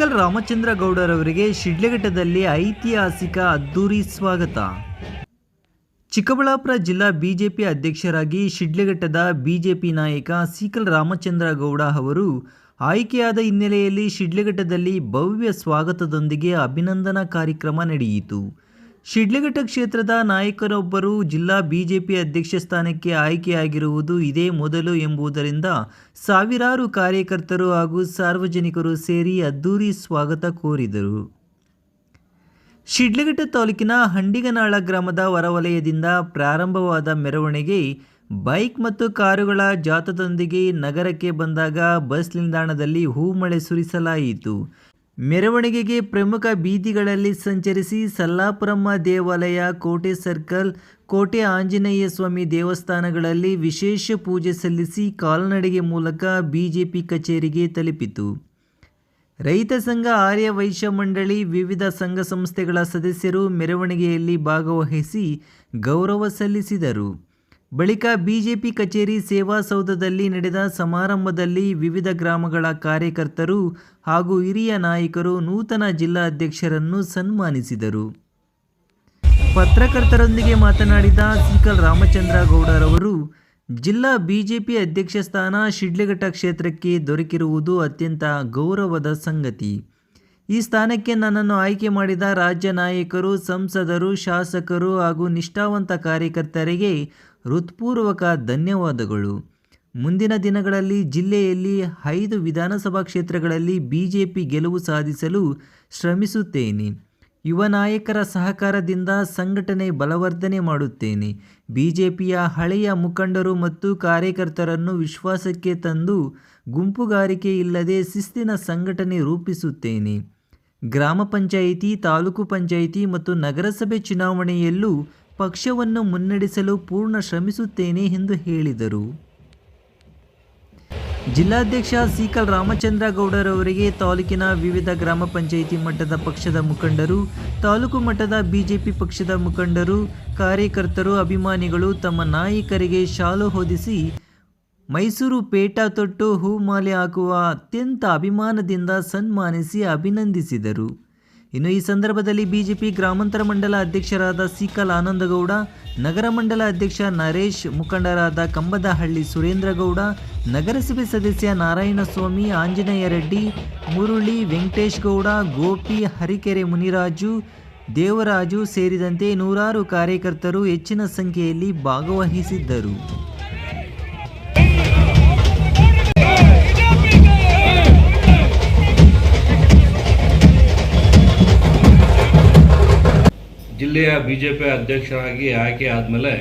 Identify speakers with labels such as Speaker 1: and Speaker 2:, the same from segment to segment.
Speaker 1: ಸೀಕಲ್ ರಾಮಚಂದ್ರ ಗೌಡರವರಿಗೆ ಶಿಡ್ಲಘಟ್ಟದಲ್ಲಿ ಐತಿಹಾಸಿಕ ಅದ್ದೂರಿ ಸ್ವಾಗತ. ಚಿಕ್ಕಬಳ್ಳಾಪುರ ಜಿಲ್ಲಾ ಬಿಜೆಪಿ ಅಧ್ಯಕ್ಷರಾಗಿ ಶಿಡ್ಲಘಟ್ಟದ ಬಿಜೆಪಿ ನಾಯಕ ಸಿಕಲ್ ರಾಮಚಂದ್ರ ಗೌಡ ಅವರು ಆಯ್ಕೆಯಾದ ಹಿನ್ನೆಲೆಯಲ್ಲಿ ಶಿಡ್ಲಘಟ್ಟದಲ್ಲಿ ಭವ್ಯ ಸ್ವಾಗತದೊಂದಿಗೆ ಅಭಿನಂದನಾ ಕಾರ್ಯಕ್ರಮ ನಡೆಯಿತು. ಶಿಡ್ಲಘಟ್ಟ ಕ್ಷೇತ್ರದ ನಾಯಕರೊಬ್ಬರು ಜಿಲ್ಲಾ ಬಿಜೆಪಿ ಅಧ್ಯಕ್ಷ ಸ್ಥಾನಕ್ಕೆ ಆಯ್ಕೆಯಾಗಿರುವುದು ಇದೇ ಮೊದಲು ಎಂಬುದರಿಂದ ಸಾವಿರಾರು ಕಾರ್ಯಕರ್ತರು ಹಾಗೂ ಸಾರ್ವಜನಿಕರು ಸೇರಿ ಅದ್ದೂರಿ ಸ್ವಾಗತ ಕೋರಿದರು. ಶಿಡ್ಲಘಟ್ಟ ತಾಲೂಕಿನ ಹಂಡಿಗನಾಳ ಗ್ರಾಮದ ಹೊರವಲಯದಿಂದ ಪ್ರಾರಂಭವಾದ ಮೆರವಣಿಗೆ ಬೈಕ್ ಮತ್ತು ಕಾರುಗಳ ಜಾಥದೊಂದಿಗೆ ನಗರಕ್ಕೆ ಬಂದಾಗ ಬಸ್ ನಿಲ್ದಾಣದಲ್ಲಿ ಹೂಮಳೆ ಸುರಿಸಲಾಯಿತು. ಮೆರವಣಿಗೆಗೆ ಪ್ರಮುಖ ಬೀದಿಗಳಲ್ಲಿ ಸಂಚರಿಸಿ ಸಲ್ಲಾಪುರಮ್ಮ ದೇವಾಲಯ, ಕೋಟೆ ಸರ್ಕಲ್, ಕೋಟೆ ಆಂಜನೇಯ ಸ್ವಾಮಿ ದೇವಸ್ಥಾನಗಳಲ್ಲಿ ವಿಶೇಷ ಪೂಜೆ ಸಲ್ಲಿಸಿ ಕಾಲ್ನಡಿಗೆ ಮೂಲಕ ಬಿಜೆಪಿ ಕಚೇರಿಗೆ ತಲುಪಿತು. ರೈತ ಸಂಘ ಆರ್ಯ ವೈಶ್ಯ ಮಂಡಳಿ ವಿವಿಧ ಸಂಘ ಸಂಸ್ಥೆಗಳ ಸದಸ್ಯರು ಮೆರವಣಿಗೆಯಲ್ಲಿ ಭಾಗವಹಿಸಿ ಗೌರವ ಸಲ್ಲಿಸಿದರು. ಬಳಿಕ ಬಿಜೆಪಿ ಕಚೇರಿ ಸೇವಾ ಸೌಧದಲ್ಲಿ ನಡೆದ ಸಮಾರಂಭದಲ್ಲಿ ವಿವಿಧ ಗ್ರಾಮಗಳ ಕಾರ್ಯಕರ್ತರು ಹಾಗೂ ಹಿರಿಯ ನಾಯಕರು ನೂತನ ಜಿಲ್ಲಾಧ್ಯಕ್ಷರನ್ನು ಸನ್ಮಾನಿಸಿದರು. ಪತ್ರಕರ್ತರೊಂದಿಗೆ ಮಾತನಾಡಿದ ಸಿಕಲ್ ರಾಮಚಂದ್ರ ಗೌಡರವರು ಜಿಲ್ಲಾ ಬಿಜೆಪಿ ಅಧ್ಯಕ್ಷ ಸ್ಥಾನ ಶಿಡ್ಲಘಟ್ಟ ಕ್ಷೇತ್ರಕ್ಕೆ ದೊರಕಿರುವುದು ಅತ್ಯಂತ ಗೌರವದ ಸಂಗತಿ. ಈ ಸ್ಥಾನಕ್ಕೆ ನನ್ನನ್ನು ಆಯ್ಕೆ ಮಾಡಿದ ರಾಜ್ಯ ನಾಯಕರು, ಸಂಸದರು, ಶಾಸಕರು ಹಾಗೂ ನಿಷ್ಠಾವಂತ ಕಾರ್ಯಕರ್ತರಿಗೆ ಹೃತ್ಪೂರ್ವಕ ಧನ್ಯವಾದಗಳು. ಮುಂದಿನ ದಿನಗಳಲ್ಲಿ ಜಿಲ್ಲೆಯಲ್ಲಿ ಐದು ವಿಧಾನಸಭಾ ಕ್ಷೇತ್ರಗಳಲ್ಲಿ ಬಿಜೆಪಿ ಗೆಲುವು ಸಾಧಿಸಲು ಶ್ರಮಿಸುತ್ತೇನೆ. ಯುವ ನಾಯಕರ ಸಹಕಾರದಿಂದ ಸಂಘಟನೆ ಬಲವರ್ಧನೆ ಮಾಡುತ್ತೇನೆ. ಬಿಜೆಪಿಯ ಹಳೆಯ ಮುಖಂಡರು ಮತ್ತು ಕಾರ್ಯಕರ್ತರನ್ನು ವಿಶ್ವಾಸಕ್ಕೆ ತಂದು ಗುಂಪುಗಾರಿಕೆ ಇಲ್ಲದೆ ಶಿಸ್ತಿನ ಸಂಘಟನೆ ರೂಪಿಸುತ್ತೇನೆ. ಗ್ರಾಮ ಪಂಚಾಯಿತಿ, ತಾಲೂಕು ಪಂಚಾಯಿತಿ ಮತ್ತು ನಗರಸಭೆ ಚುನಾವಣೆಯಲ್ಲೂ ಪಕ್ಷವನ್ನು ಮುನ್ನಡೆಸಲು ಪೂರ್ಣ ಶ್ರಮಿಸುತ್ತೇನೆ ಎಂದು ಹೇಳಿದರು. ಜಿಲ್ಲಾಧ್ಯಕ್ಷ ಸೀಕಲ್ ರಾಮಚಂದ್ರ ಗೌಡರವರಿಗೆ ತಾಲೂಕಿನ ವಿವಿಧ ಗ್ರಾಮ ಪಂಚಾಯಿತಿ ಮಟ್ಟದ ಪಕ್ಷದ ಮುಖಂಡರು, ತಾಲೂಕು ಮಟ್ಟದ ಬಿಜೆಪಿ ಪಕ್ಷದ ಮುಖಂಡರು, ಕಾರ್ಯಕರ್ತರು, ಅಭಿಮಾನಿಗಳು ತಮ್ಮ ನಾಯಕರಿಗೆ ಶಾಲು ಹೊದಿಸಿ ಮೈಸೂರು ಪೇಟಾ ತೊಟ್ಟು ಹೂಮಾಲೆ ಹಾಕುವ ಅತ್ಯಂತ ಅಭಿಮಾನದಿಂದ ಸನ್ಮಾನಿಸಿ ಅಭಿನಂದಿಸಿದರು. ಇನ್ನು ಈ ಸಂದರ್ಭದಲ್ಲಿ ಬಿಜೆಪಿ ಗ್ರಾಮಾಂತರ ಮಂಡಲ ಅಧ್ಯಕ್ಷರಾದ ಸೀಕಲ್ ಆನಂದಗೌಡ, ನಗರ ಮಂಡಲ ಅಧ್ಯಕ್ಷ ನರೇಶ್, ಮುಖಂಡರಾದ ಕಂಬದಹಳ್ಳಿ ಸುರೇಂದ್ರಗೌಡ, ನಗರಸಭೆ ಸದಸ್ಯ ನಾರಾಯಣಸ್ವಾಮಿ, ಆಂಜನೇಯ ರೆಡ್ಡಿ, ಮುರುಳಿ ವೆಂಕಟೇಶ್ ಗೌಡ ಗೋಪಿ ಹರಿಕೆರೆ ಮುನಿರಾಜು, ದೇವರಾಜು ಸೇರಿದಂತೆ ನೂರಾರು ಕಾರ್ಯಕರ್ತರು ಹೆಚ್ಚಿನ ಸಂಖ್ಯೆಯಲ್ಲಿ ಭಾಗವಹಿಸಿದ್ದರು.
Speaker 2: ಜಿಲ್ಲೆಯ ಬಿ ಜೆ ಪಿ ಅಧ್ಯಕ್ಷರಾಗಿ ಆಯ್ಕೆ ಆದಮೇಲೆ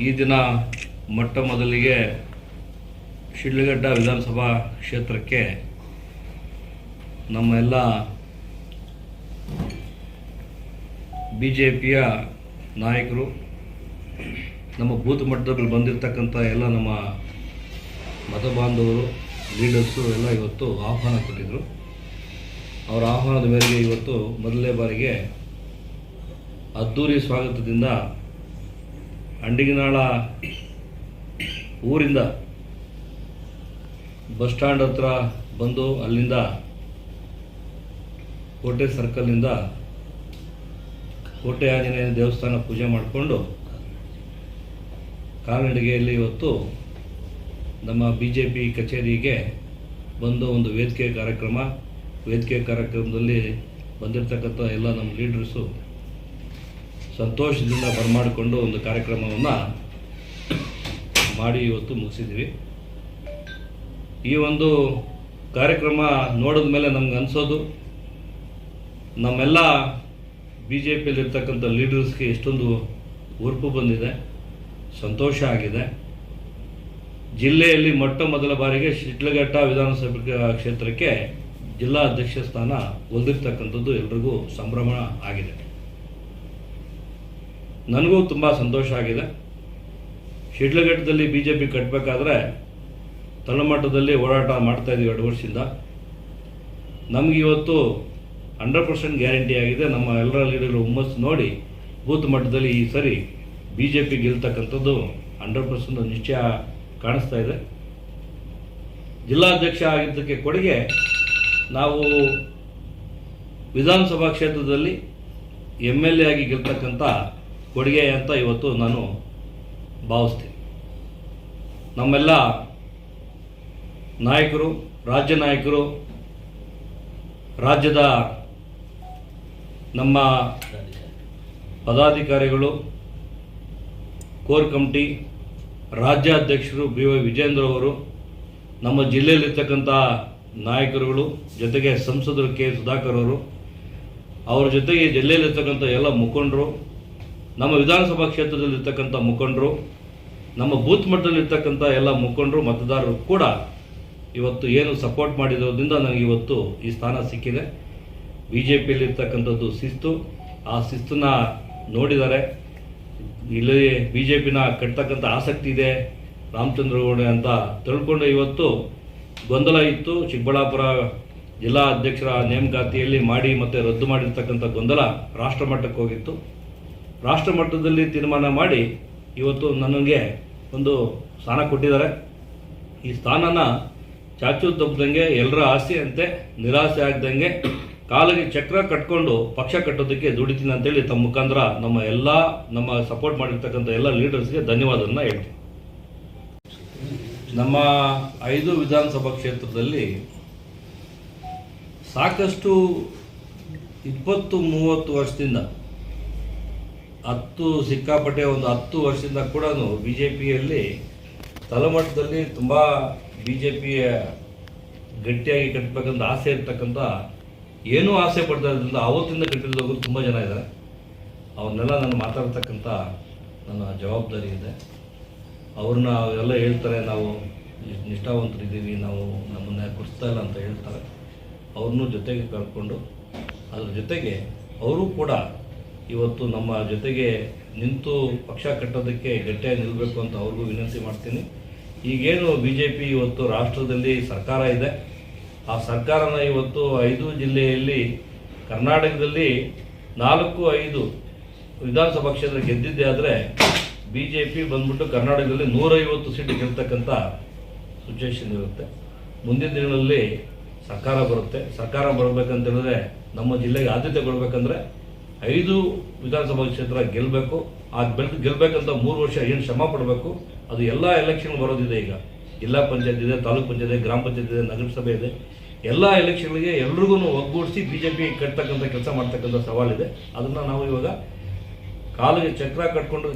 Speaker 2: ಈ ದಿನ ಮೊಟ್ಟ ಮೊದಲಿಗೆ ಶಿಡ್ಲಘಟ್ಟ ವಿಧಾನಸಭಾ ಕ್ಷೇತ್ರಕ್ಕೆ ನಮ್ಮೆಲ್ಲ ಬಿ ಜೆ ಪಿಯ ನಾಯಕರು, ನಮ್ಮ ಬೂತ್ ಮಟ್ಟದಲ್ಲಿ ಬಂದಿರತಕ್ಕಂಥ ಎಲ್ಲ ನಮ್ಮ ಮತ ಬಾಂಧವರು ಲೀಡರ್ಸು ಎಲ್ಲ ಇವತ್ತು ಆಹ್ವಾನ ಕೊಟ್ಟಿದ್ದರು ಅವರ ಆಹ್ವಾನದ ಮೇರೆಗೆ ಇವತ್ತು ಮೊದಲನೇ ಬಾರಿಗೆ ಅದ್ದೂರಿ ಸ್ವಾಗತದಿಂದ ಅಂಡಿಗಿನಾಳ ಊರಿಂದ ಬಸ್ ಸ್ಟ್ಯಾಂಡ್ ಹತ್ರ ಬಂದು ಅಲ್ಲಿಂದ ಕೋಟೆ ಸರ್ಕಲ್ನಿಂದ ಕೋಟೆ ಆಂಜನೇಯ ದೇವಸ್ಥಾನ ಪೂಜೆ ಮಾಡಿಕೊಂಡು ಕಾಲ್ನಡಿಗೆಯಲ್ಲಿ ಇವತ್ತು ನಮ್ಮ ಬಿ ಜೆ ಪಿ ಕಚೇರಿಗೆ ಬಂದು ಒಂದು ವೇದಿಕೆ ಕಾರ್ಯಕ್ರಮ ವೇದಿಕೆ ಕಾರ್ಯಕ್ರಮದಲ್ಲಿ ಬಂದಿರತಕ್ಕಂಥ ಎಲ್ಲ ನಮ್ಮ ಲೀಡರ್ಸು ಸಂತೋಷದಿಂದ ಬರಮಾಡಿಕೊಂಡು ಒಂದು ಕಾರ್ಯಕ್ರಮವನ್ನು ಮಾಡಿ ಇವತ್ತು ಮುಗಿಸಿದ್ದೀವಿ. ಈ ಒಂದು ಕಾರ್ಯಕ್ರಮ ನೋಡಿದ ಮೇಲೆ ನಮ್ಗೆ ಅನಿಸೋದು, ನಮ್ಮೆಲ್ಲ ಬಿ ಜೆ ಪಿಯಲ್ಲಿರ್ತಕ್ಕಂಥ ಲೀಡರ್ಸ್ಗೆ ಎಷ್ಟೊಂದು ಉರುಪು ಬಂದಿದೆ, ಸಂತೋಷ ಆಗಿದೆ. ಜಿಲ್ಲೆಯಲ್ಲಿ ಮೊಟ್ಟ ಮೊದಲ ಬಾರಿಗೆ ಶಿಡ್ಲಘಟ್ಟ ವಿಧಾನಸಭೆ ಕ್ಷೇತ್ರಕ್ಕೆ ಜಿಲ್ಲಾ ಅಧ್ಯಕ್ಷ ಸ್ಥಾನ ಒಲ್ದಿರ್ತಕ್ಕಂಥದ್ದು ಎಲ್ರಿಗೂ ಸಂಭ್ರಮ ಆಗಿದೆ. ನನಗೂ ತುಂಬ ಸಂತೋಷ ಆಗಿದೆ. ಶಿಡ್ಲಘಟ್ಟದಲ್ಲಿ ಬಿ ಜೆ ಪಿ ಕಟ್ಟಬೇಕಾದ್ರೆ ತಳಮಟ್ಟದಲ್ಲಿ ಹೋರಾಟ ಮಾಡ್ತಾ ಇದ್ದೀವಿ ಎರಡು ವರ್ಷದಿಂದ. ನಮಗೆ ಇವತ್ತು ಹಂಡ್ರೆಡ್ ಪರ್ಸೆಂಟ್ ಗ್ಯಾರಂಟಿ ಆಗಿದೆ. ನಮ್ಮ ಎಲ್ಲರಲ್ಲಿರೋ ಹುಮ್ಮಸ್ಸು ನೋಡಿ ಬೂತ್ ಮಟ್ಟದಲ್ಲಿ ಈ ಸರಿ ಬಿ ಜೆ ಪಿ ಗೆಲ್ತಕ್ಕಂಥದ್ದು ಹಂಡ್ರೆಡ್ ಪರ್ಸೆಂಟ್ ನಿಶ್ಚಯ ಕಾಣಿಸ್ತಾ ಇದೆ. ಜಿಲ್ಲಾಧ್ಯಕ್ಷ ಆಗಿದ್ದಕ್ಕೆ ಕೊಡುಗೆ ನಾವು ವಿಧಾನಸಭಾ ಕ್ಷೇತ್ರದಲ್ಲಿ ಎಂ ಎಲ್ ಎ ಆಗಿ ಗೆಲ್ತಕ್ಕಂಥ ಕೊಡುಗೆ ಅಂತ ಇವತ್ತು ನಾನು ಭಾವಿಸ್ತೀನಿ. ನಮ್ಮೆಲ್ಲ ನಾಯಕರು, ರಾಜ್ಯ ನಾಯಕರು, ರಾಜ್ಯದ ನಮ್ಮ ಪದಾಧಿಕಾರಿಗಳು, ಕೋರ್ ಕಮಿಟಿ, ರಾಜ್ಯಾಧ್ಯಕ್ಷರು ಬಿ ವೈ ವಿಜೇಂದ್ರ ಅವರು ನಮ್ಮ ಜಿಲ್ಲೆಯಲ್ಲಿರ್ತಕ್ಕಂಥ ನಾಯಕರುಗಳು, ಜೊತೆಗೆ ಸಂಸದರು ಕೆ. ಸುಧಾಕರ್ ಅವರು, ಅವರ ಜೊತೆಗೆ ಜಿಲ್ಲೆಯಲ್ಲಿರ್ತಕ್ಕಂಥ ಎಲ್ಲ ಮುಖಂಡರು, ನಮ್ಮ ವಿಧಾನಸಭಾ ಕ್ಷೇತ್ರದಲ್ಲಿರ್ತಕ್ಕಂಥ ಮುಖಂಡರು, ನಮ್ಮ ಬೂತ್ ಮಟ್ಟದಲ್ಲಿರ್ತಕ್ಕಂಥ ಎಲ್ಲ ಮುಖಂಡರು, ಮತದಾರರು ಕೂಡ ಇವತ್ತು ಏನು ಸಪೋರ್ಟ್ ಮಾಡಿರೋದ್ರಿಂದ ನನಗೆ ಇವತ್ತು ಈ ಸ್ಥಾನ ಸಿಕ್ಕಿದೆ. ಬಿ ಜೆ ಪಿಯಲ್ಲಿರ್ತಕ್ಕಂಥದ್ದು ಶಿಸ್ತು. ಆ ಶಿಸ್ತನ್ನ ನೋಡಿದ್ದಾರೆ ಇಲ್ಲಿ ಬಿ ಜೆ ಪಿನ ಕಟ್ತಕ್ಕಂಥ ಆಸಕ್ತಿ ಇದೆ. ರಾಮಚಂದ್ರಗೌಡ ಅಂತ ತಿಳ್ಕೊಂಡು ಇವತ್ತು ಗೊಂದಲ ಇತ್ತು. ಚಿಕ್ಕಬಳ್ಳಾಪುರ ಜಿಲ್ಲಾ ಅಧ್ಯಕ್ಷರ ನೇಮಕಾತಿಯಲ್ಲಿ ಮಾಡಿ ಮತ್ತೆ ರದ್ದು ಮಾಡಿರ್ತಕ್ಕಂಥ ಗೊಂದಲ ರಾಷ್ಟ್ರ ಮಟ್ಟಕ್ಕೆ ಹೋಗಿತ್ತು. ರಾಷ್ಟ್ರ ಮಟ್ಟದಲ್ಲಿ ತೀರ್ಮಾನ ಮಾಡಿ ಇವತ್ತು ನನಗೆ ಒಂದು ಸ್ಥಾನ ಕೊಟ್ಟಿದ್ದಾರೆ. ಈ ಸ್ಥಾನನ ಚಾಚು ತಪ್ಪದಂಗೆ ಎಲ್ಲರ ಆಸೆಯಂತೆ ನಿರಾಸೆ ಆಗ್ದಂಗೆ ಕಾಲಿಗೆ ಚಕ್ರ ಕಟ್ಕೊಂಡು ಪಕ್ಷ ಕಟ್ಟೋದಕ್ಕೆ ದುಡಿತೀನಿ ಅಂತೇಳಿ ತಮ್ಮ ಮುಖಾಂತರ ನಮ್ಮ ಎಲ್ಲ ನಮ್ಮ ಸಪೋರ್ಟ್ ಮಾಡಿರ್ತಕ್ಕಂಥ ಎಲ್ಲ ಲೀಡರ್ಸ್ಗೆ ಧನ್ಯವಾದವನ್ನು ಹೇಳ್ತೀನಿ. ನಮ್ಮ ಐದು ವಿಧಾನಸಭಾ ಕ್ಷೇತ್ರದಲ್ಲಿ ಸಾಕಷ್ಟು ಇಪ್ಪತ್ತು, ಮೂವತ್ತು ವರ್ಷದಿಂದ, ಹತ್ತು ಸಿಕ್ಕಾಪಟ್ಟೆ, ಒಂದು ಹತ್ತು ವರ್ಷದಿಂದ ಕೂಡ ಬಿ ಜೆ ಪಿಯಲ್ಲಿ ತಳಮಟ್ಟದಲ್ಲಿ ತುಂಬ ಬಿ ಜೆ ಪಿಯ ಗಟ್ಟಿಯಾಗಿ ಕಟ್ಟಬೇಕಂತ ಆಸೆ ಇರ್ತಕ್ಕಂಥ, ಏನೂ ಆಸೆ ಪಡ್ತಾ ಇರೋದ್ರಿಂದ ಅವತ್ತಿಂದ ಕಟ್ಟಿರೋದು ತುಂಬ ಜನ ಇದ್ದಾರೆ. ಅವನ್ನೆಲ್ಲ ನಾನು ಮಾತಾಡ್ತಕ್ಕಂಥ ನನ್ನ ಜವಾಬ್ದಾರಿ ಇದೆ. ಅವ್ರನ್ನ ಎಲ್ಲ ಹೇಳ್ತಾರೆ, ನಾವು ನಿಷ್- ನಿಷ್ಠಾವಂತರಿದ್ದೀವಿ, ನಾವು ನಮ್ಮನ್ನ ಕುರಿಸ್ತಾ ಇಲ್ಲ ಅಂತ ಹೇಳ್ತಾರೆ. ಅವ್ರನ್ನೂ ಜೊತೆಗೆ ಕರ್ಕೊಂಡು, ಅದ್ರ ಜೊತೆಗೆ ಅವರು ಕೂಡ ಇವತ್ತು ನಮ್ಮ ಜೊತೆಗೆ ನಿಂತು ಪಕ್ಷ ಕಟ್ಟೋದಕ್ಕೆ ಗಟ್ಟಿಯಾಗಿ ನಿಲ್ಲಬೇಕು ಅಂತ ಅವ್ರಿಗೂ ವಿನಂತಿ ಮಾಡ್ತೀನಿ. ಈಗೇನು ಬಿ ಜೆ ಪಿ ಇವತ್ತು ರಾಷ್ಟ್ರದಲ್ಲಿ ಸರ್ಕಾರ ಇದೆ. ಆ ಸರ್ಕಾರನ ಇವತ್ತು ಐದು ಜಿಲ್ಲೆಯಲ್ಲಿ ಕರ್ನಾಟಕದಲ್ಲಿ ನಾಲ್ಕು, ಐದು ವಿಧಾನಸಭಾ ಕ್ಷೇತ್ರ ಗೆದ್ದಿದ್ದೆ ಆದರೆ ಬಿ ಜೆ ಪಿ ಬಂದ್ಬಿಟ್ಟು ಕರ್ನಾಟಕದಲ್ಲಿ ನೂರೈವತ್ತು ಸೀಟ್ ಗೆಲ್ತಕ್ಕಂಥ ಸಿಚುವೇಶನ್ ಇರುತ್ತೆ. ಮುಂದಿನ ದಿನಗಳಲ್ಲಿ ಸರ್ಕಾರ ಬರುತ್ತೆ. ಸರ್ಕಾರ ಬರಬೇಕಂತ ಹೇಳಿದ್ರೆ ನಮ್ಮ ಜಿಲ್ಲೆಗೆ ಆದ್ಯತೆ ಕೊಡಬೇಕಂದ್ರೆ ಐದು ವಿಧಾನಸಭಾ ಕ್ಷೇತ್ರ ಗೆಲ್ಲಬೇಕು ಆ ಬೆಲ್ ಗೆಲ್ಲಬೇಕಂತ ಮೂರು ವರ್ಷ ಏನು ಶ್ರಮ ಪಡಬೇಕು, ಅದು ಎಲ್ಲ ಎಲೆಕ್ಷನ್ ಬರೋದಿದೆ ಈಗ. ಜಿಲ್ಲಾ ಪಂಚಾಯತ್ ಇದೆ, ತಾಲೂಕು ಪಂಚಾಯತ್ ಇದೆ, ಗ್ರಾಮ ಪಂಚಾಯತ್ ಇದೆ, ನಗರಸಭೆ ಇದೆ. ಎಲ್ಲ ಎಲೆಕ್ಷನ್ಗಳಿಗೆ ಎಲ್ರಿಗೂ ಒಗ್ಗೂಡಿಸಿ ಬಿ ಜೆ ಪಿ ಕಟ್ತಕ್ಕಂಥ ಕೆಲಸ ಮಾಡ್ತಕ್ಕಂಥ ಸವಾಲಿದೆ ಅದನ್ನು ನಾವು ಇವಾಗ ಕಾಲಿಗೆ ಚಕ್ರ ಕಟ್ಕೊಂಡು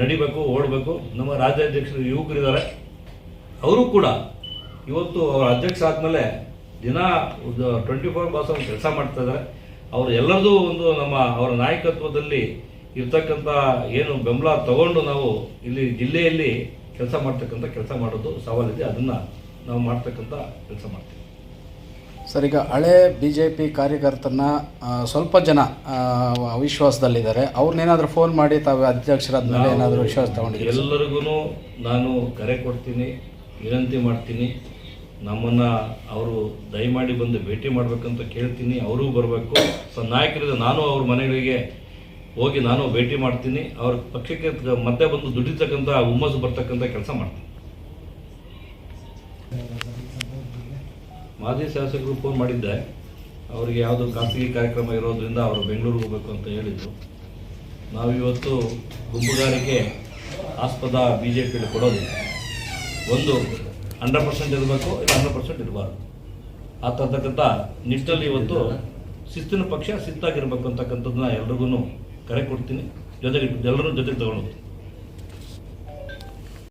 Speaker 2: ನಡಿಬೇಕು, ಓಡಬೇಕು. ನಮ್ಮ ರಾಜ್ಯಾಧ್ಯಕ್ಷರು ಯುವಕರಿದ್ದಾರೆ. ಅವರು ಕೂಡ ಇವತ್ತು ಅವರ ಅಧ್ಯಕ್ಷ ಆದಮೇಲೆ ದಿನ ಟ್ವೆಂಟಿ ಫೋರ್ ಬಾಸ್ ಕೆಲಸ ಮಾಡ್ತಾ ಇದ್ದಾರೆ. ಅವರು ಎಲ್ಲರದು ಒಂದು ನಮ್ಮ ಅವರ ನಾಯಕತ್ವದಲ್ಲಿ ಇರ್ತಕ್ಕಂಥ ಏನು ಬೆಂಬಲ ತಗೊಂಡು ನಾವು ಇಲ್ಲಿ ಜಿಲ್ಲೆಯಲ್ಲಿ ಕೆಲಸ ಮಾಡ್ತಕ್ಕಂಥ ಕೆಲಸ ಮಾಡೋದು ಸವಾಲಿದೆ. ಅದನ್ನು ನಾವು ಮಾಡ್ತಕ್ಕಂಥ ಕೆಲಸ ಮಾಡ್ತೀವಿ.
Speaker 3: ಸರ್ ಈಗ ಹಳೆ ಬಿ ಜೆ ಪಿ ಕಾರ್ಯಕರ್ತರನ್ನ ಸ್ವಲ್ಪ ಜನ ಅವಿಶ್ವಾಸದಲ್ಲಿದ್ದಾರೆ. ಅವ್ರನ್ನೇನಾದರೂ ಫೋನ್ ಮಾಡಿ ತಾವು ಅಧ್ಯಕ್ಷರಾದ ಮೇಲೆ ಏನಾದರೂ ವಿಶ್ವಾಸ ತಗೊಂಡಿದ್ದೀವಿ
Speaker 2: ಎಲ್ಲರಿಗೂ ನಾನು ಕರೆ ಕೊಡ್ತೀನಿ ವಿನಂತಿ ಮಾಡ್ತೀನಿ. ನಮ್ಮನ್ನು ಅವರು ದಯಮಾಡಿ ಬಂದು ಭೇಟಿ ಮಾಡಬೇಕಂತ ಕೇಳ್ತೀನಿ. ಅವರೂ ಬರಬೇಕು. ಸೊ ನಾಯಕರಿಂದ ನಾನು ಅವ್ರ ಮನೆಗಳಿಗೆ ಹೋಗಿ ನಾನು ಭೇಟಿ ಮಾಡ್ತೀನಿ. ಅವ್ರ ಪಕ್ಷಕ್ಕೆ ಮತ್ತೆ ಬಂದು ದುಡಿತಕ್ಕಂಥ ಹುಮ್ಮಸ್ಸು ಬರ್ತಕ್ಕಂಥ ಕೆಲಸ ಮಾಡ್ತೀನಿ. ಮಾಜಿ ಶಾಸಕರು ಫೋನ್ ಮಾಡಿದ್ದೆ ಅವರಿಗೆ ಯಾವುದೋ ಖಾಸಗಿ ಕಾರ್ಯಕ್ರಮ ಇರೋದ್ರಿಂದ ಅವರು ಬೆಂಗಳೂರಿಗೆ ಹೋಗಬೇಕು ಅಂತ ಹೇಳಿದರು. ನಾವು ಇವತ್ತು ಗುಂಪುಗಾರಿಕೆ ಆಸ್ಪದ ಬಿ ಜೆ ಪಿಲಿ ಕೊಡೋದು ಒಂದು ಹಂಡ್ರೆಡ್ ಪರ್ಸೆಂಟ್ ಇರಬೇಕು, ಇಲ್ಲ ಹಂಡ್ರೆಡ್ ಪರ್ಸೆಂಟ್ ಇರಬಾರ್ದು. ಆ ತರ್ತಕ್ಕಂಥ ನಿಟ್ಟಲ್ಲಿ ಇವತ್ತು ಶಿಸ್ತಿನ ಪಕ್ಷ ಶಿಸ್ತಾಗಿರ್ಬೇಕು ಅಂತಕ್ಕಂಥದ್ದನ್ನ ಎಲ್ರಿಗೂ ಕರೆ ಕೊಡ್ತೀನಿ. ಜೊತೆಗೆ ಎಲ್ಲರೂ ಜೊತೆಗೆ ತಗೊಂಡು